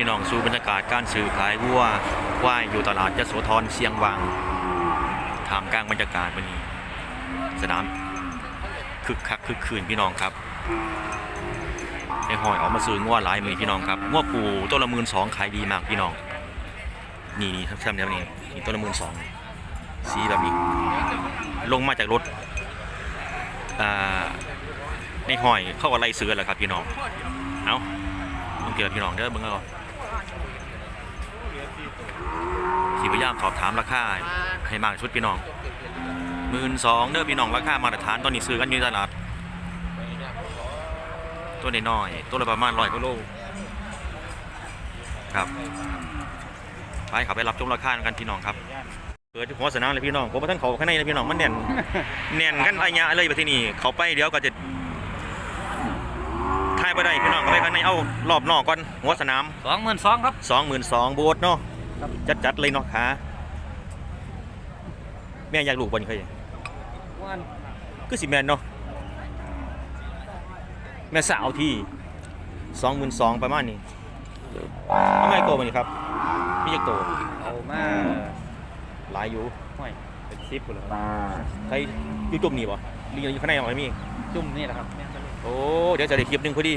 พี่น้องสู่บรรยากาศการซื้อขายวัวว่ายอยู่ตลาดยโสธรเสียงวังถามกลางบรรยากาศวันนี้ สนามคึกคักคึกคืนพี่น้องครับไอ้หอยออกมาซื้องัวหลายมือพี่น้องครับงัวปูตัวละหมื่นสองขายดีมากพี่น้อง นี่นี่ครับท่านนี่นี่ตัวละหมื่นสองสีแบบนี้ ลงมาจากรถอ่าในหอยเข้ากับไล่ซื้อแหละครับพี่น้องเอาต้องเกี่ยวพี่น้องเด้อเบิ่งเอา สีพยายามสอบถามราคาให้มากชุดพี่น้องหมื่นสองเด้อพี่น้องราคามาตรฐานตอนนี้ซื้อกันอยู่ในตลาด ตัวน้อยๆตัวละประมาณร้อยกิโลครับไปขับไปรับชมราคากันพี่น้องครับเปิดหัวสนามเลยพี่น้องผมมาทั้งเขาข้างในเลยพี่น้องมันแน่นแน่นกันระยะเลยไปที่นี่เขาไปเดี๋ยวก็จะทายไปได้พี่น้องก็ไปข้างในเอารอบนอกก่อนหัวสนามสองหมื่นสองครับสองหมื่นสองโบสเนาะครับ จัดจัดๆเลยเนาะขาแม่อยากลูกบอลเคยวันคือสิแมนเนาะแม่สาวที่สองหมื่นสองประมาณนี้ทำไมโตมันนี่ครับพี่จะโตเอามาหลายอยู่ห้อยเป็นซิปกูเลยใครอยู่จุ่มนี่บ่หรืออยู่ข้างในเอาไหมมีจุ่มนี่แหละครับแม่นบ่เลยโอ้เดี๋ยวจะได้คลิปหนึงพอดี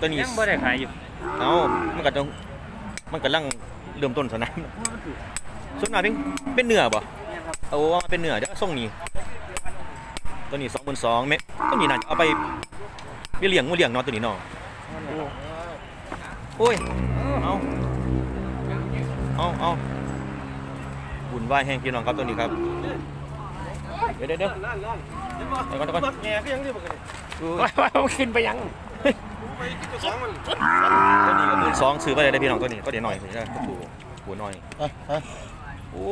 ตัวนี้ยังบ่ได้ขายอยู่เอ้ามันก็ต้องมันกำลัง เริ่มต้นสนามส่วนมากเป็นเป็นเนื้อบ่แม่นครับเอาว่าเป็นเนื้อเด้อส่งนี้ตัวนี้สองหมื่นสองเมตรตัวนี้น่าจะเอาไปไปเลี้ยงงูเลี้ยงเนาะตัวนี้เนาะโอ้ยเอาเอาเอาบุญไหวายแห้งพี่น้องครับตัวนี้ครับเดี๋ยวเดี๋ยวเดี๋ยวเดี๋ยวก่อนเดี๋ยวก่อนแง่ก็ยังได้บอกกันอุ้ยว้าวขึ้นไปยังไปกิน ตัวนี้ก็หมื่นสองซื้อไปเลยได้พี่น้องตัวนี้ตัวเดี๋ยวหน่อยผมจะปูปูหน่อยโอ้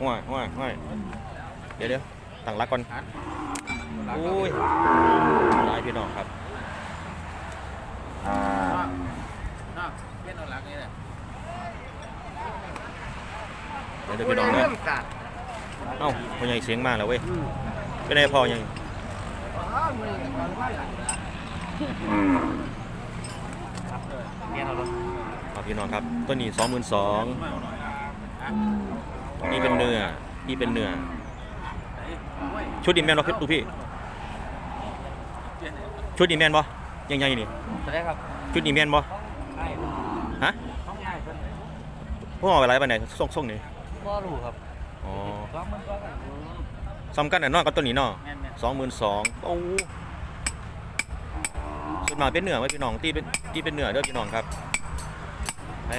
ห่วยห่วยห่วยเดี๋ยวเดี๋ยวตั้งรักก่อนโอ้ยหลายพี่น้องครับเล่นเอาหลักนี่แหละเดี๋ยวพี่น้องเด้อเอ้าพ่อใหญ่เสียงมากแล้วเว้ยเป็นไงพ่อใหญ่เนเอาลง ครับพี่น้องครับตัวนี้สองหมื่นสองนี่เป็นเนื้อนี่เป็นเนื้อชุดดีแมนบ่ดูพี่ชุดดีแมนบ่ยังไงนี่แสดงครับชุดดีแมนบ่ใช่ฮะต้องง่ายเพิ่นพวกเอาไปไรไปไหนส่งส่งนี่บ่รู้ครับอ๋อ สองหมื่นสองครับซ้ำกันน่ะเนาะกับตัวนี้เนาะแม่นแม่นสองหมื่นสองโอ้ส่วนมากเป็นเนื้อไหมพี่น้องตีเป็นตีเป็นเนื้อเด้อพี่น้องครับไอ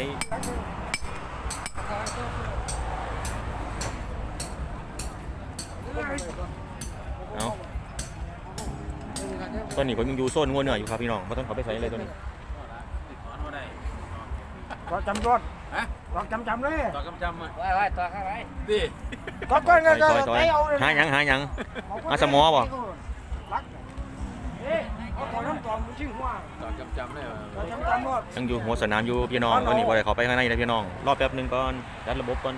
เอาตัวนี้ผมยังอยู่โซนงัวเนื้ออยู่ครับพี่น้องเพราะต้องเขาไปใส่เลยตัวนี้ก็จำรถฮะก็จำจำเลยต่อกำจำมาไว้ไว้ต่อข้างไว้ดิ ก็ก้อนซก็อยซอยซอยไปเอาเลยหาหยังหาหยังมาสมอบ่รักเอ๊ะเอาตอนน้ำตอมชื่อหัวต่อกำจำเลยก็จำจำรถยังอยู่หัวสนามอยู่พี่น้องตัวนี้บ่ได้เขาไปข้างในนะพี่น้องรอแป๊บหนึงก่อนจัดระบบก่อน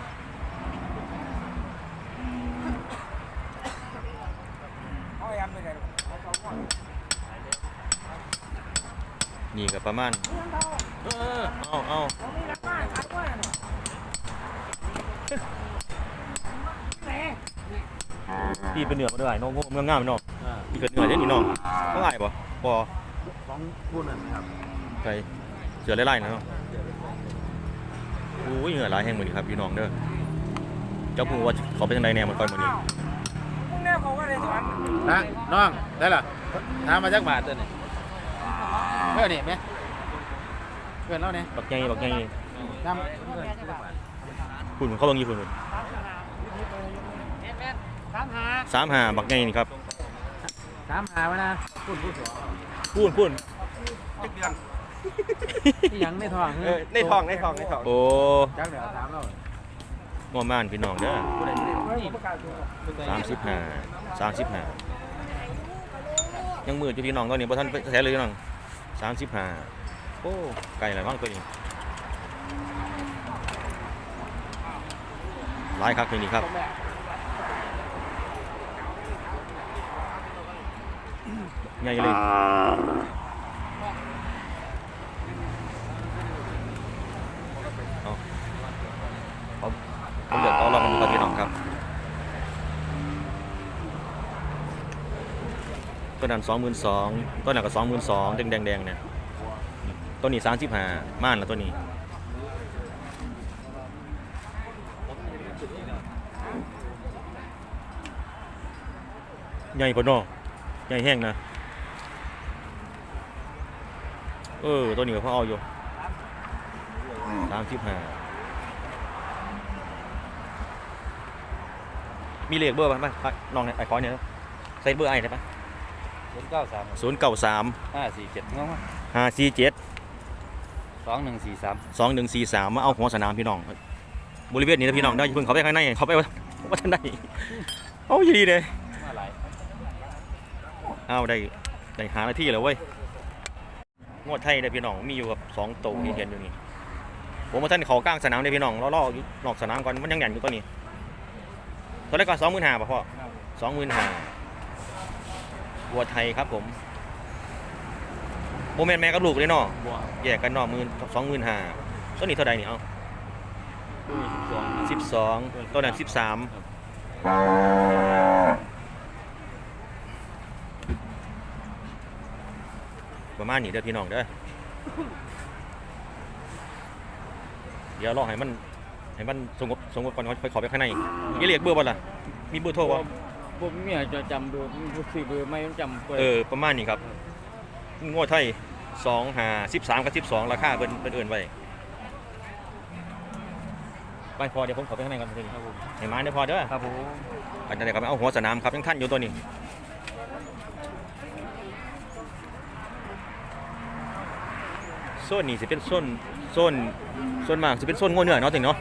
เอาแอมไปไหนเอาตอมหัวนี่ก็ประมาณ เออเอาเอา เอามีรักมากรักมากแห มพี่เป็นเหนือมาด้วยน้องพวกเมืองงามเนาะพี่เป็นเหนือเด้นี่น้องต้องไงบ่บ่สองคู่นั่นครับใครเสือไล่ๆนะเนาะโอ้ยเหนือหลายแห่งเหมือนครับพี่น้องเด้อเจ้าพูว่าเขาเป็นจังไดแน่มันก่อนมื้อนี้มึงเนี่ยเขาก็ได้สอนนะน้องได้ล่ะถามมาจักบาทตัวนี้เพื่อนนี่ไหมเพื่อนเราเนี่ยบักใหญ่บักใหญ่น้ำเพื่อนจักบาทคุณเขาเบิ่งอยู่คุณ สามหาสามห้าบักใหญ่นี่ครับสามหาวะนะพูดพูดพูนพูนที่ยังในท้องเออในทองในทองในทองโอ้จักเดี๋ยวถามเรางอม่านพี่น้องเด้อผู้ใดผู้ใดเฮ้ยประกาศตัวสามสิบห้าสามสิบห้ายังมืดอยู่พี่น้องตอนนี้บ่ทันไปแท้เลยพี่น้องสามสิบห้าโอ้ไกลหลายมากตัวนี้หลายครับตัวนี้ครับ ใหญ่เลยอาผมเดือดต้อรองกันก่อนพี่น้องครับ ต้นนั้นสองหมื่นสองต้นนั้นก็สองหมื่นสองแดงแดงแดงเนี่ยต้นนี้สามสิบห้าม่านละต้นนี้ใหญ่ปะเนาะใหญ่แห้งนะ เออ ตัวนี้ก็พอเอาอยู่สามสิบห้ามีเลขเบอร์ป่ะป่ะน้องเนี่ยไอ้คอยเนี่ยใส่เบอร์ไอ้ได้ป่ะศูนย์เก้าสามศูนย์เก้าสามห้าสี่เจ็ดง้อห้าสี่เจ็ดสองหนึ่งสี่สามสองหนึ่งสี่สามมาเอาหัวสนามพี่น้องบริเวณนี้นะพี่น้องได้อย่าเพิ่งเขาไปข้างในเขาไปว่าว่าท่านได้เอาอยู่ดีเลยมาหลายเอาได้ได้หาหน้าที่แล้วเว้ย งวดไทยได้พี่น้องมีอยู่กับสองตัวที่เห็นอยู่นี่ผมมาท่านเขากลางสนามได้พี่น้องล่อๆอยู่นอกสนามก่อนมันยังหยันอยู่ตัวนี้ตัวแรกก่อนสองหมื่นห้าป่ะพ่อสองหมื่นห้าวัวไทยครับผมโมเมนต์แม่กับลูกเลยเนาะบัวแยกกันเนาะหมื่นสองหมื่นห้าตัวนี้เท่าไหร่นี่เอาตุ้ยสองสิบสองตัวนั้นสิบสาม ประมาณนี้เด้อพี่น้องเด้อเดี๋ยวรอให้มันให้มันสงบสงบก่อนค่อยขอไปข้างในอย่าเรียกเบอร์บ่ล่ะมีเบอร์โทรบ่ผมเมียจะจำเบอร์ผมซื้อเบอร์ไม่จำเปิดเออประมาณนี้ครับงวดไทยสองหาสิบสามกับสิบสองราคาเป็นเป็นเอื่นไว้ไปพอเดี๋ยวผมขอไปข้างในก่อนครับผมให้มาเดี๋ยวพอเด้อครับผมอันนี้ครับเอาหัวสนามครับยังท่านอยู่ตัวนี้ ซนนี้สิเป็นโซนโซนโซนมากสิเป็นโซนงัวเนื้อเนาะถึงเนาะ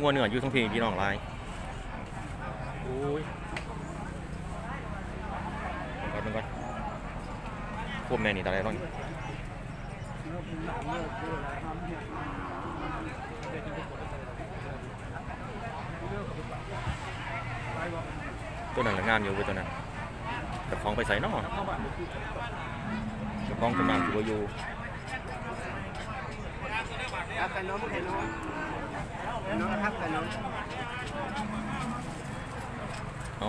งัวเนื้ออยู่ทั้งพี่พี่น้องหลายโอ้ยก่อนก่อนพวกแม่นี่ตาอะไรบ้างตัวนั้นละงามอยู่เว้ยตัวนั้นกับของไปใส่เนาะกับของตัวนั้นอยู่บ่อยู่ ครับขนมขนมขนมครับขนมเอา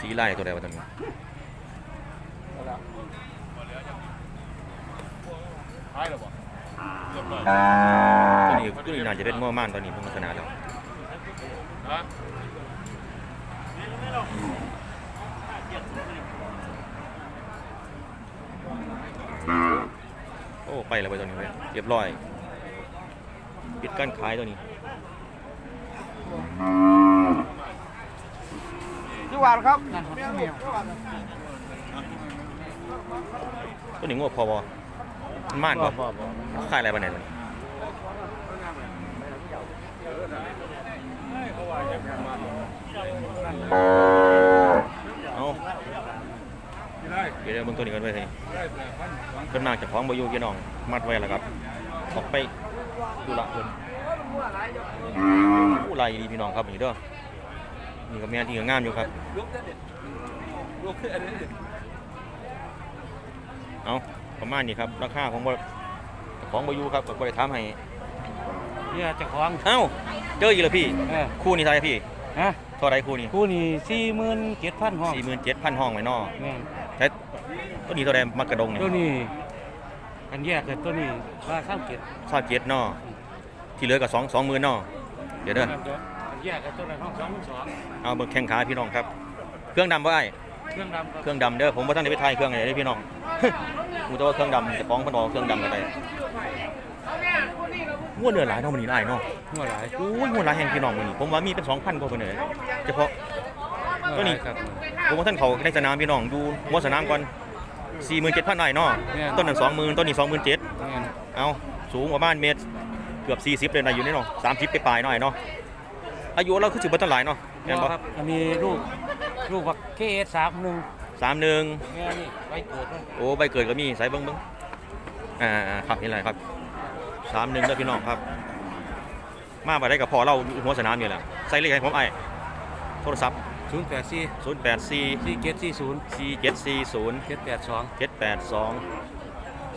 สีไลายตัวใดวะตัวนี้ท้ายหรอบ่ตัวนี้ตัวนี้น่าจะเป็นงัวม่านตัวนี้เป็นลักษณะแล้ว ฮะ โอ้ไปแล้วไปตัวนี้เว้ยเรียบร้อย ปิดกั้นขายตัวนี้ที่วานครับตัวนี้งัวพอบ่มันม่านบ่ขายอะไรบ้านไหนตัวนี้เอา เดี๋ยวเดี๋ยวเบิ่งตัวนี้กันไว้สิเป็นมากจากของบอยู่พี่น้อง มัดไว้แล้วครับ ออกไปดูละเพิ่นผู้ไรดีพี่น้องครับนี่เด้อนี่ก็แม่นที่ก็งามอยู่ครับลุกได้เด็ดลุกอันนี้เอาประมาณนี้ครับ ราคาของบของบอยูครับก็บริถามให้เนี่ยเจ้าของเอ้าเจออีกแล้วพี่เออคู่นี้เท่าไหรพี่ฮะเท่าไหรคู่นี้ คู่นี้สี่หมื่นเจ็ดพันห้องสี่หมื่นเจ็ดพันห้องไว้นอ แม่นใช้ตัวนี้เท่าไหรมัดกระดงเนี่ยตัวนี้กันแยกกันตัวนี้ว่าข้ามเจ็ดซาเจ็ดนอที่เหลือกับสองสองหมื่นนอเดี๋ยวเด้อกันแยกกันตัวไหนห้องสองหมื่นสองเอาเบิกแข่งขาพี่น้องครับ เครื่องดำบ่ไอ้เครื่องดำครับเครื่องดำเด้อผมว่าท่านได้ไปถ่ายเครื่องไหนได้พี่น้อง กูจะว่าเครื่องดำจะฟ้องเพันบอกเครื่องดำกันไปงวดเนื้อหลายเนาะมันนี่หลายเนาะหัวหลาย โอ้ยงวดหลายแห่งพี่น้องมันนี่ผมว่ามีเป็นสองพันกว่าคนเลยเฉพาะ ตัวนี้ครับผมว่าท่านเขาในสนามพี่น้องดูหัวสนามก่อนสี่หมื่นเจ็ดพันหน่อยเนาะแม่นต้นนั้นสองหมื่นต้นนี้สองหมื่นเจ็ดแม่นเอาสูงประมาณเมตรเกือบสี่สิบเลยนะอยู่นี่เนาะสามสิบไปปลายๆหน่อยเนาะอายุเราคือสิบปัตหลายเนาะเห็นปะครับอันนี้ลูกลูกบักเคเอสสามหนึ่งสามหนึ่งแม่นี่ไปเกิดเลยโอ้ใบเกิดก็มีใส่เบิ้งเบิ้งอ่าอ่าครับนี่อะไรครับสามหนึ่งเด้อพี่น้องครับ มาไปได้กับพอเราอยู่หัวสนามนี่แหละใส่เลขให้ผมไอ้โทรศัพท์ ศูนย์แปดสี่ศูนย์แปดสี่สี่เจ็ดสี่ศูนย์สี่เจ็ดสี่ศูนย์เจ็ดแปดสองเจ็ดแปดสอง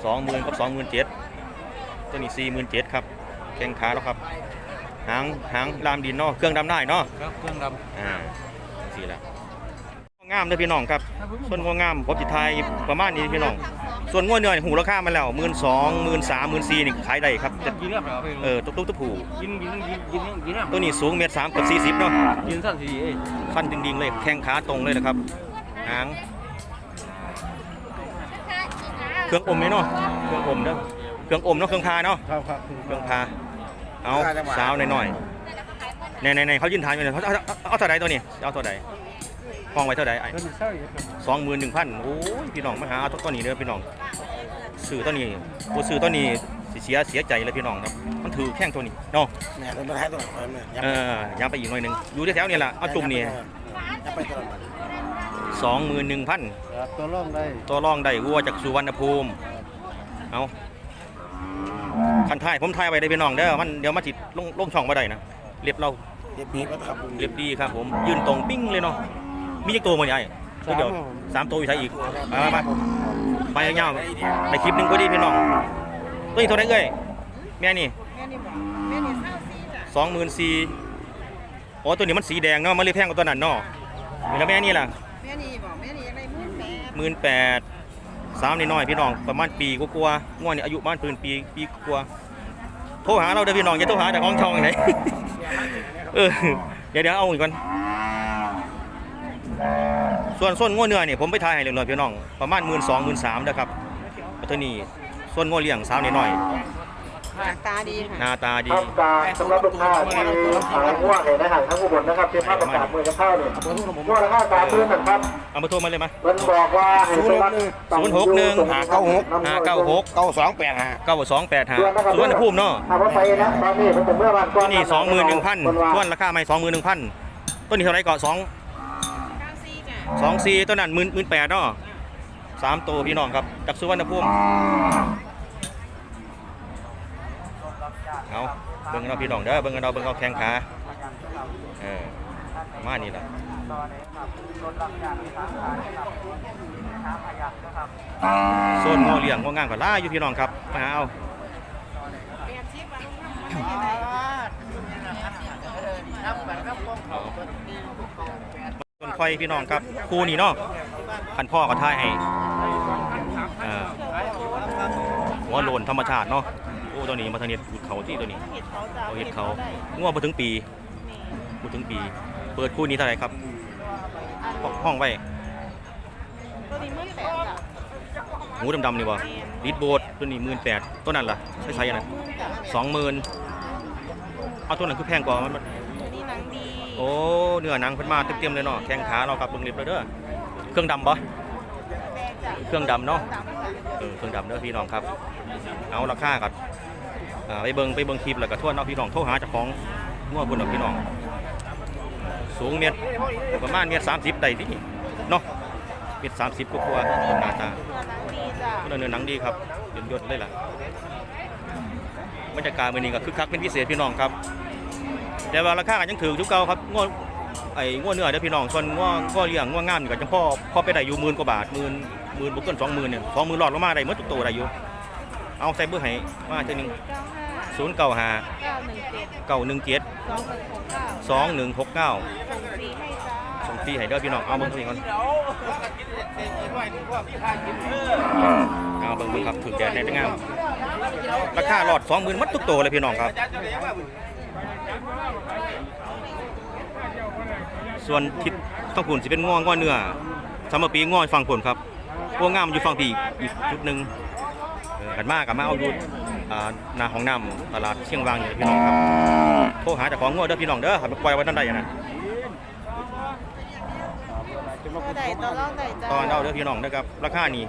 สองหมื่นกับสองหมื่นเจ็ดตัวนี้สี่หมื่นเจ็ดครับแข้งขาแล้วครับ หางหางลามดินเนาะเครื่องดำได้เนาะครับเครื่องดอ่าสี่ละงามเลยพี่น้องครับ ส่วนงวงามผมจิตไทยประมาณนี้พี่น้อง ส่วนงวเนื้อนี่หูราคามาแล้วหมื่นสองหมื่นสามหมื่นสี่นี่ขายได้ครับจะำกินเรียบร้อยไปเออตุ๊กตุ๊กตุ๊กผูกินกินกินกินกินเรียบตัวนี้สูงเมตรสามกับสี่สิบเนาะกินสั้นสีเอ้ยขั้นดิ่งๆเลยแข้งขาตรงเลยนะครับหางเครื่องอมไหมเนาะเครื่องอมเนาะเครื่องอมเนาะเครื่องพาเนาะครับครับเครื่องพาเอาสาวหน่อยๆในในในเขายืนทานอยู่เลยเขาเอาเอาเอาเท่าไหร่ตัวนี้เอาเท่าไหร่ ห้องไว้เท่าไหร่ไอ้ต้นเศร้าอยู่ครับสองหมื่นหนึ่งพันโอ้ยพี่น้องมาหาเอาตัวนี้เด้อพี่น้องซื้อตัวนี้ผู้ซื้อตัวนี้สิเสียเสียใจเลยพี่น้องครับ มันถือแข้งตัวนี้เนาะแม่เป็นประธานตัวไหนเนี่ยเออย้ำไปอีกหน่อยหนึงอยู่ที่แถวนี่แหละเอาจุ่มนี่จะไปตัวไหนสองหมื่นหนึ่งพันครับตัวร่องได้ตัวรองได้วัวจากสุวรรณภูมิเอาคันท้ายผมท้ายไว้ได้พี่น้องเด้อมันเดี๋ยวมาติดลงลงช่องมาได้นะเรียบเราเย็บปีบครับเรียบดีครับผม ยืนตรงปิ้งเลยเนาะ มีจักตัวมั้ยไอ้ตัวเดียวสามตัวอยู่ใช่อีกมามามาไปยาวๆในคลิปหนึงก็ดีพี่น้องตัวนี้เท่าไหร่เอ้ยแม่นี่แม่นี่บอกแม่นี่เศร้าซีจ้ะสองหมื่นสี่อ๋อตัวนี้มันสีแดงเนาะมันเลยแพงกว่าตัวนั้นเนาะแล้วแม่นี่ล่ะแม่นี่บอกแม่นี่อะไรมืดแม่หมื่นแปดสามนิดหน่อยพี่น้องประมาณปีกว่าๆง่วนนี่อายุประมาณปืนปีปีกว่าโทรหาเราเด้อพี่น้องอย่าโทรหาแต่ของช่องไหน เออเดี๋ยวเดี๋ยวเอาอีกก่อน ส่วนส่วนง่วเนื้อนี่ผมไปทายให้เรียบร้อยพี่น้องประมาณหมื่นสองหมื่นสามนะครับแล้วตัวนี้ส่วนง่วเลี้ยงสาวนิดหน่อยหน้าตาดีหค่ะน้าตาดีทำการสำหรับลูกค้าที่ขายง่วงเนี่ยนะฮะทั้งอุบลนะครับเป็นภาพประกาศมือจะเข้าเนี่ยง่วงราคาสามพื้นนะครับเอามาโทรมาเลยมามันบอกว่าให้สมัครศูนย์หกหนึ่งหาเก้าหกห้าเก้าหกเก้าสองแปดฮะเก้าสองแปดห้าสุวรรณภูมิเนาะเอาไปนะตอนนี้มันเป็นเมื่อวันก่อตัวนนี้สองหมื่นหนึ่งพันส่วนราคาไม่สองหมื่นหนึ่งพันต้นนี้เท่าไหรก่อนสองเก้าซีจ้ะ สองสี่ต้นนั้นหมื่นหมื่นแปดเนาะสามตัวพี่น้องครับจากสุวรรณภูมิเอาเบิ่งเราพี่น้องเด้อเบิ่งเราเบิ่งเอาแข้งขาเออมานี่แหละโซนงอเลี้ยงงองามกับล่าอยู่พี่น้องครับมาเอา แปดสิบบาท ต้นไฟพี่น้องครับคู่นี้เนาะคันพ่อก็ทายให้อ่อหัวโลนธรรมชาติเนาะโอ้ตัวนี้มาทางนี้เขาที่ตัวนี้เห็ดเขาเอาเห็ดเขาง่วงมาถึงปีมาถึงปี เปิดคู่นี้เท่าไหร่ครับห้องห้องไว้ตัวนี้มืดแปดหมูดำๆนี่บ่ลิดโบดตัวนี้หมื่นแปดตัวนั้นล่ะใช้ใช้อะไรสองหมื่นเอาตัวนั้นคือแพงกว่ามัน โอ้เนื้อหนังเพิ่นมาเต็มๆเลยเนาะแข้งขาเราครับเบิ่งเรียบเลยเด้อเครื่องดำบ่แม่จ้ะเครื่องดำเนาะเออเครื่องดำเด้อพี่น้องครับ เอาราคาก่อนไปเบิ่งไปเบิ่งคลิปแล้วก็ทวนเอาพี่น้องโทรหาเจ้าของงัวพุ่นเอาพี่น้อง สูงเมตรประมาณเมตรสามสิบได้ที่เนาะเมตรสามสิบกว่าๆหน้าตาเนื้อหนังดีจ้ะเนื้อหนังดีครับยนยนเลยล่ะบรรยากาศมื้อนี้ก็คึกคักเป็นพิเศษพี่น้องครับ แต่ว่าราคาก็ยังถือทุกเก่าครับงัวไอ้งัวเนื้อเด้อพี่น้องส่วนงัวงัวเลี้ยงงัวงามนี่ก็จังพ่อพ่อไปได้อยู่หมื่นกว่าบาทหมื่นหมื่นบ่เกินสองหมื่นเนี่ยสองหมื่นหลอดลงมาได้หมดทุกตัวได้อยู่เอาใส่เบอร์ให้มาเทีนึงเก้าห้าศูนย์เก้าห้าเก้าหนึ่งเจ็ดเก้าหนึ่งเจ็ดสองหนึ่งหกเก้าส่งฟรีให้เด้อพี่น้องเอาเบิ่งตัวนี้ก่อนเอาเบิ่งเบิ่งครับถึงแดดในงามราคาหลอดสองหมื่นมัดทุกตัวเลยพี่น้องครับ ส่วนทิศต้องผุนสิเป็นง่วงง่อเนื้อสำหรับปีง่อฟังผลครับพวกงามอยู่ฟังปีอีกจุดหนึ่งกันมากกับมาเอาอยู่นาของน้ำตลาดเชียงวางนี่พี่น้องครับโทรหาจ้าของง่วเด้อพี่น้องเด้อครับไปปล่อยไว้นั่นใดอะนะตัวใดตัวร่องใดจ้าตอนเอาเด้อพี่น้องเด้อครับราคานี่